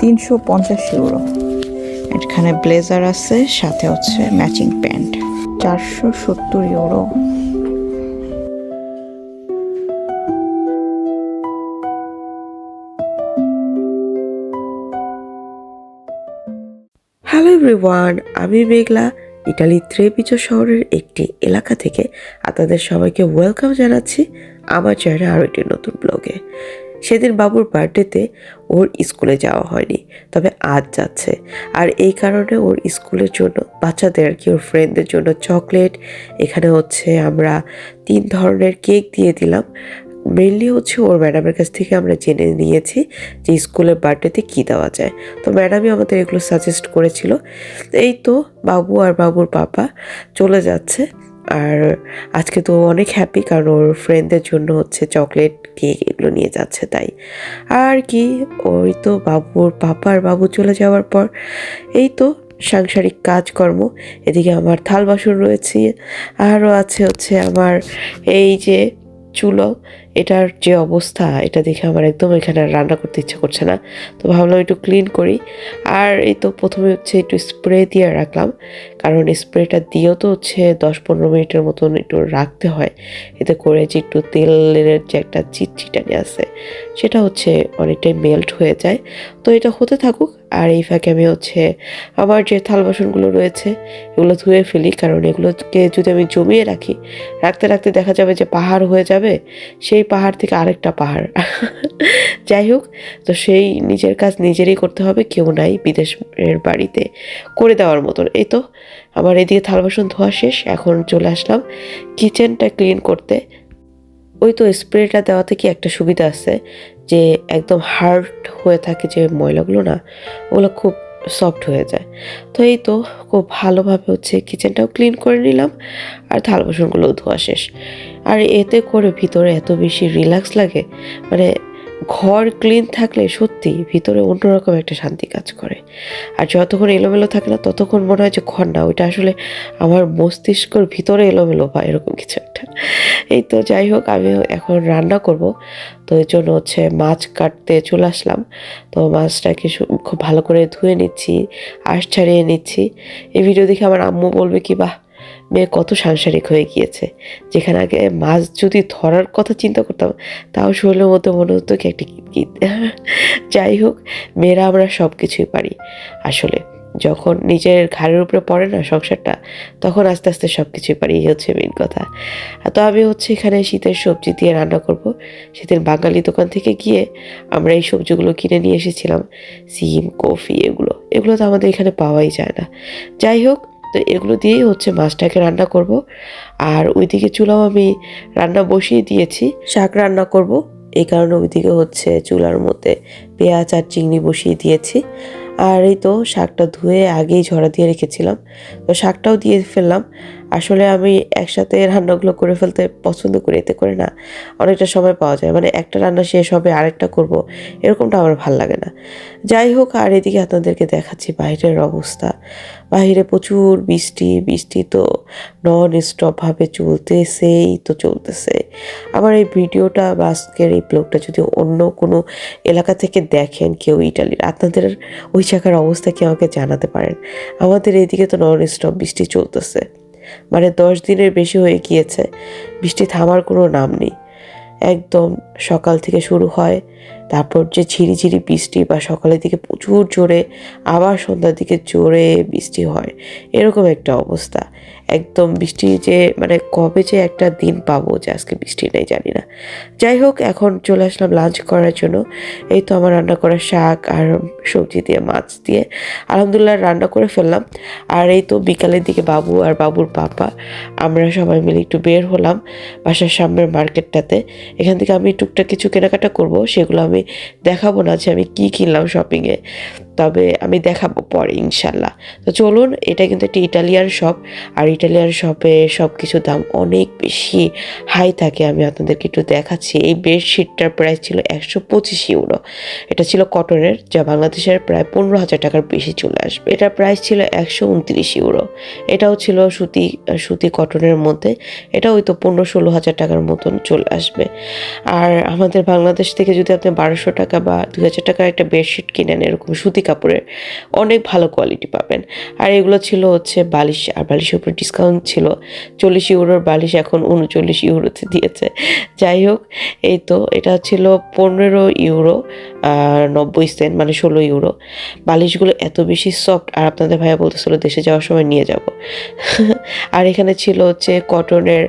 তিনশো পঞ্চাশ ইউরো। এখানে ব্লেজার আছে, সাথে হচ্ছে ম্যাচিং প্যান্ট। চারশো সত্তর ইউরো। হ্যালো এভরিওয়ান আমি মেঘলা ইটালির ত্রেপিচো শহরের একটি এলাকা থেকে। আপনাদের সবাইকে ওয়েলকাম জানাচ্ছি আমার চ্যানেলে আরও একটি নতুন ব্লগে সেদিন বাবুর বার্থডেতে ওর স্কুলে যাওয়া হয়নি, তবে আজ যাচ্ছে। আর এই কারণে ওর স্কুলের জন্য, বাচ্চাদের আর কি, ওর ফ্রেন্ডদের জন্য চকলেট এখানে হচ্ছে আমরা তিন ধরনের কেক দিয়ে দিলাম। মেনলি হচ্ছে ওর ম্যাডামের কাছ থেকে আমরা জেনে নিয়েছি যে স্কুলের বার্থডেতে কী দেওয়া যায়। তো ম্যাডামই আমাদের এগুলো সাজেস্ট করেছিল। এই তো বাবু আর বাবুর পাপা চলে যাচ্ছে। আর আজকে তো অনেক হ্যাপি কারণ ওর ফ্রেন্ডদের জন্য হচ্ছে চকলেট কেক এগুলো নিয়ে যাচ্ছে তাই। আর কি, ওই তো বাবুর পাপা আর বাবু চলে যাওয়ার পর এই তো সাংসারিক কাজকর্ম, এদিকে আমার থাল বাসন রয়েছে, আরও আছে হচ্ছে আমার এই যে চুলো, এটার যে অবস্থা, এটা দেখে আমার একদম এখানে রান্না করতে ইচ্ছা করছে না। তো ভাবলাম একটু ক্লিন করি, আর এই তো প্রথমে হচ্ছে একটু স্প্রে দিয়ে রাখলাম কারণ স্প্রেটা দিয়েও তো হচ্ছে দশ পনেরো মিনিটের মতন একটু রাখতে হয়। এতে করে যে একটু তেলের যে একটা চিটচিটানি আছে, সেটা হচ্ছে অনেকটাই মেল্ট হয়ে যায়। তো এটা হতে থাকুক, আর এই ফাঁকে আমি হচ্ছে আমার যে থাল বাসনগুলো রয়েছে, এগুলো ধুয়ে ফেলি। কারণ এগুলোকে যদি আমি জমিয়ে রাখি, রাখতে রাখতে দেখা যাবে যে পাহাড় হয়ে যাবে, সেই পাহাড় থেকে আরেকটা পাহাড়। যাই হোক, তো সেই নিজের কাজ নিজেরই করতে হবে, কেউ নাই বিদেশের বাড়িতে করে দেওয়ার মতন। এই তো আমার এদিকে থাল বাসন ধোয়া শেষ, এখন চলে আসলাম কিচেনটা ক্লিন করতে। ওই তো স্প্রেটা দেওয়াতে কি একটা সুবিধা আছে যে একদম হার্ড হয়ে থাকে যে ময়লাগুলো না, ওগুলো খুব সফট হয়ে যায়। তো এই তো খুব ভালোভাবে হচ্ছে কিচেনটাও ক্লিন করে নিলাম আর থাল বাসনগুলোও ধোয়া শেষ। আর এতে করে ভিতরে এত বেশি রিল্যাক্স লাগে মানে ঘর ক্লিন থাকলে সত্যি ভিতরে অন্যরকম একটা শান্তি কাজ করে। আর যতক্ষণ এলোমেলো থাকে না, ততক্ষণ মনে হয় যে ঘর না, ওইটা আসলে আমার মস্তিষ্কর ভিতরে এলোমেলো বা এরকম কিছু একটা। এই তো যাই হোক আমি এখন রান্না করব। তো এর জন্য হচ্ছে মাছ কাটতে চলে আসলাম। তো মাছটাকে খুব ভালো করে ধুয়ে নিচ্ছি, আশ ছাড়িয়ে নিচ্ছি। এই ভিডিও দেখে আমার আম্মু বলবে কি, বাহ মেয়ে কত সাংসারিক হয়ে গিয়েছে। যেখানে আগে মাছ যদি ধরার কথা চিন্তা করতাম, তাও শরীরের মধ্যে মনে হতো কি একটি কিত যাই হোক, মেয়েরা আমরা সব কিছুই পারি। আসলে যখন নিজের ঘাড়ের উপরে পড়ে না সংসারটা, তখন আস্তে আস্তে সব কিছুই পারি, এই হচ্ছে মেন কথা। তো আমি হচ্ছে এখানে শীতের সবজি দিয়ে রান্না করব। শীতের বাঙালি দোকান থেকে গিয়ে আমরা এই সবজিগুলো কিনে নিয়ে এসেছিলাম। সিম, কফি, এগুলো। এগুলো তো আমাদের এখানে পাওয়াই যায় না। যাই হোক তো এগুলো দিয়েই হচ্ছে মাছটাকে রান্না করব। আর ওইদিকে চুলাও আমি রান্না বসিয়ে দিয়েছি। শাক রান্না করব। এই কারণে ওইদিকে হচ্ছে চুলার মধ্যে পেঁয়াজ আর চিংড়ি বসিয়ে দিয়েছি। আর এই তো শাকটা ধুয়ে আগেই ঝরা দিয়ে রেখেছিলাম। তো শাকটাও দিয়ে ফেললাম। আসলে আমি একসাথে রান্নাগুলো করে ফেলতে পছন্দ করি, এতে করে না অনেকটা সময় পাওয়া যায়। মানে একটা রান্না শেষ হবে, আরেকটা করব, এরকমটা আমার ভালো লাগে না। যাই হোক, আর এদিকে আপনাদেরকে দেখাচ্ছি বাইরের অবস্থা। বাইরে প্রচুর বৃষ্টি বৃষ্টি তো নন স্টপভাবে চলতেছেই তো চলতেছে। আমার এই ভিডিওটা বা আজকের এই ব্লগটা যদি অন্য কোনো এলাকা থেকে দেখেন কেউ ইটালির, আপনাদের ওই জায়গার অবস্থা কি আমাকে জানাতে পারেন? আমাদের এইদিকে তো নন স্টপ বৃষ্টি চলতেছে। মানে দশ দিনের বেশি হয়ে গিয়েছে, বৃষ্টি থামার কোনো নাম নেই। একদম সকাল থেকে শুরু হয় তারপর যে ঝিরিঝিরি বৃষ্টি বা সকালের দিকে প্রচুর জোরে, আবার সন্ধ্যার দিকে জোরে বৃষ্টি হয়। এরকম একটা অবস্থা। একদম বৃষ্টি যে মানে কবে যে একটা দিন পাবো যে আজকে বৃষ্টি নেই, জানি না। যাই হোক, এখন চলে আসলাম লাঞ্চ করার জন্য। এই তো আমার রান্না করা শাক আর সবজি দিয়ে, মাছ দিয়ে আলহামদুলিল্লাহ রান্না করে ফেললাম। আর এই তো বিকালের দিকে বাবু আর বাবুর পাপা, আমরা সবাই মিলে একটু বের হলাম বাসার সামনের মার্কেটটাতে। এখান থেকে আমি টুকটাক কিছু কেনাকাটা করব, সেগুলো আমি দেখাবো না যে আমি কী কিনলাম শপিংয়ে তবে আমি দেখাবো পরে, ইনশাল্লাহ। তো চলুন, এটা কিন্তু একটা ইটালিয়ান শপ আর ইটালিয়ান শপে সব কিছুর দাম অনেক বেশি হাই থাকে। আমি আপনাদেরকে একটু দেখাচ্ছি। এই বেডশিটটার প্রাইস ছিল একশো পঁচিশ ইউরো এটা ছিল কটনের যা বাংলাদেশের প্রায় পনেরো হাজার টাকার বেশি চলে আসবে। এটার প্রাইস ছিল একশো উনত্রিশ ইউরো এটাও ছিল সুতি সুতি কটনের মধ্যে। এটা ওই তো পনেরো ষোলো হাজার টাকার মতন চলে আসবে। আর আমাদের বাংলাদেশ থেকে যদি আপনি বারোশো টাকা বা দুই হাজার টাকার একটা বেডশিট কিনেন, এরকম সুতি কাপড়ের অনেক ভালো কোয়ালিটি পাবেন। আর এগুলো ছিল হচ্ছে বালিশ, আর বালিশের উপর ডিসকাউন্ট ছিল। চল্লিশ ইউরোর বালিশ এখন উনচল্লিশ ইউরোতে দিয়েছে। যাই হোক, এই তো, এটা ছিল পনেরো ইউরো নব্বই সেন্ট মানে ষোলো ইউরো। বালিশগুলো এত বেশি সফট আর আপনাদের ভাইয়া বলতেছিল দেশে যাওয়ার সময় নিয়ে যাব। আর এখানে ছিল হচ্ছে কটনের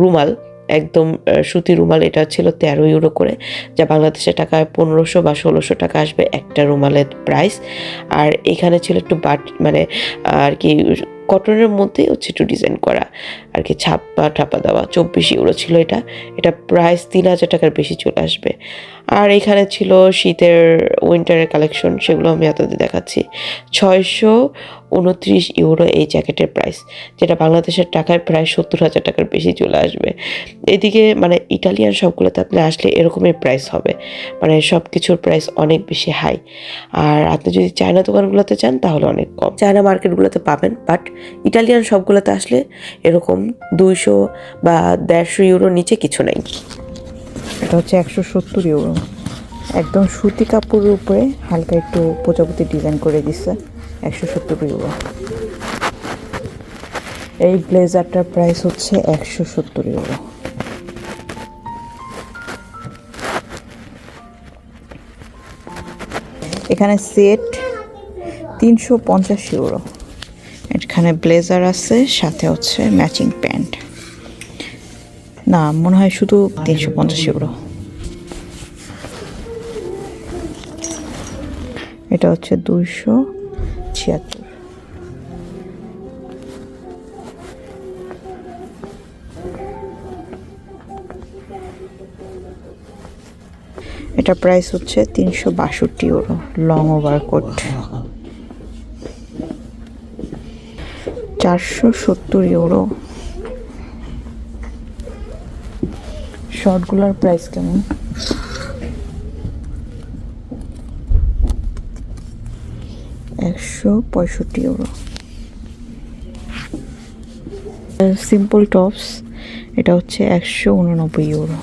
রুমাল। একদম সুতি রুমাল, এটা ছিল তেরো ইউরো করে, যা বাংলাদেশের টাকায় পনেরোশো বা ষোলোশো টাকা আসবে একটা রুমালের প্রাইস আর এখানে ছিল একটু বাট মানে আর কি কটনের মধ্যে হচ্ছে একটু ডিজাইন করা। আর কি, ছাপা, ঠাপা দেওয়া, চব্বিশ ইউরো ছিল এটা। এটা প্রাইস তিন হাজার টাকার বেশি চলে আসবে। আর এখানে ছিল শীতের উইন্টারের কালেকশন সেগুলো আমি আপনাদের দেখাচ্ছি। ছয়শো উনত্রিশ ইউরো এই জ্যাকেটের প্রাইস যেটা বাংলাদেশের টাকায় প্রায় সত্তর হাজার টাকার বেশি চলে আসবে। এদিকে মানে ইটালিয়ান সবগুলোতে আপনি আসলে এরকমই প্রাইস হবে। মানে সব কিছুর প্রাইস অনেক বেশি হাই আর আপনি যদি চায়না দোকানগুলোতে চান, তাহলে অনেক কম। চায়না মার্কেটগুলোতে পাবেন বাট ইটালিয়ান সবগুলোতে আসলে এরকম দুইশো বা দেড়শো ইউরোর নিচে কিছু নেই। এটা হচ্ছে একশো সত্তর ইউরো একদম সুতি কাপড়ের উপরে হালকা একটু প্রজাপতি ডিজাইন করে দিচ্ছে একশো সত্তর ইউরো এই ব্লেজারটার প্রাইস হচ্ছে একশো সত্তর ইউরো এখানে সেট তিনশো পঞ্চাশ ইউরো এখানে ব্লেজার আছে, সাথে হচ্ছে ম্যাচিং প্যান্ট না, মনে হয় শুধু তিনশো পঞ্চাশ ইউরো এটা হচ্ছে দুইশো ছিয়াত্তর। এটা প্রাইস হচ্ছে তিনশো বাষট্টি ইউরো লং ওভার কোট চারশো সত্তর ইউরো শর্টগুলোর প্রাইস কেমন? একশো পঁয়ষট্টি ইউরো সিম্পল টপস এটা হচ্ছে একশো উননব্বই ইউরো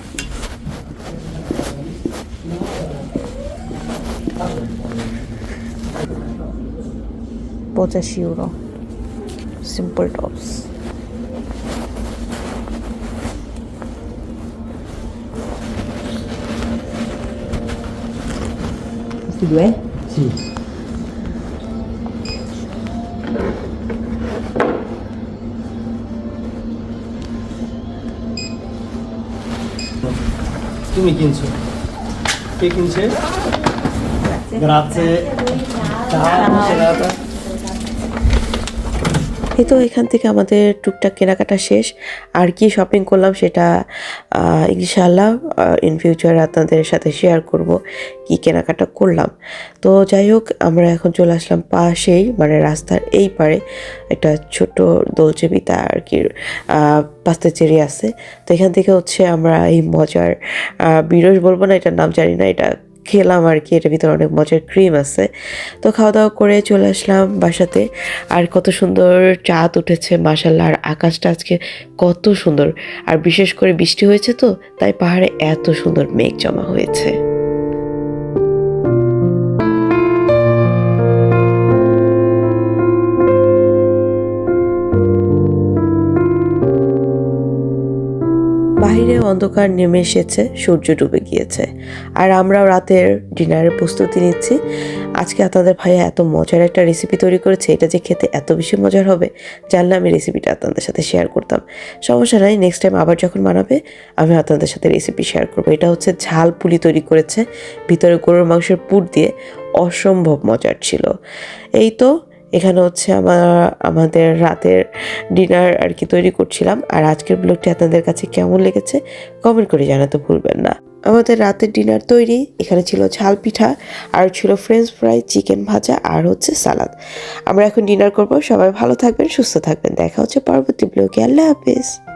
পঁচাশি euro simple tops Questi due? Sì. তুমি কিনছো কে কিনছে Grazie. Ciao, serata. এই তো এখান থেকে আমাদের টুকটাক কেনাকাটা শেষ। আর কি শপিং করলাম সেটা আহ, ইনশাআল্লাহ ইন ফিউচার আপনাদের সাথে শেয়ার করব কি কেনাকাটা করলাম। তো যাই হোক আমরা এখন চলে আসলাম পাশেই মানে রাস্তার এই পারে একটা ছোট দোলচে বিতা আর কি পাস্তা চেরি আছে। তো এখান থেকে হচ্ছে আমরা এই মজার বিরস বলব না এটার নাম জানি না এটা খেলাম আর কি, এটার ভিতরে অনেক মজার ক্রিম আছে। তো খাওয়া দাওয়া করে চলে আসলাম বাসাতে। আর কত সুন্দর চাঁদ উঠেছে মাসাল্লাহ আর আকাশটা আজকে কত সুন্দর। আর বিশেষ করে বৃষ্টি হয়েছে তো, তাই পাহাড়ে এত সুন্দর মেঘ জমা হয়েছে। অন্ধকার নেমে এসেছে, সূর্য ডুবে গিয়েছে। আর আমরাও রাতের ডিনারের প্রস্তুতি নিচ্ছি। আজকে আপনাদের ভাইয়া এত মজার একটা রেসিপি তৈরি করেছে, এটা যে খেতে এত বেশি মজার হবে, জানলে আমি রেসিপিটা আপনাদের সাথে শেয়ার করতাম। সমস্যা নাই নেক্সট টাইম আবার যখন বানাবে, আমি আপনাদের সাথে রেসিপি শেয়ার করব। এটা হচ্ছে ঝাল পুলি তৈরি করেছে, ভিতরে গরুর মাংসের পুর দিয়ে, অসম্ভব মজার ছিল। এই তো এখানে হচ্ছে আমার, আমাদের রাতের ডিনার আর কি তৈরি করছিলাম। আর আজকের ব্লগটি আপনাদের কাছে কেমন লেগেছে কমেন্ট করে জানাতে ভুলবেন না। আমাদের রাতের ডিনার তৈরি, এখানে ছিল ঝাল পিঠা, আর ছিল ফ্রেঞ্চ ফ্রাই চিকেন ভাজা, আর হচ্ছে সালাদ আমরা এখন ডিনার করব, সবাই ভালো থাকবেন, সুস্থ থাকবেন। দেখা হচ্ছে পরবর্তী ব্লগে আল্লাহ হাফিজ।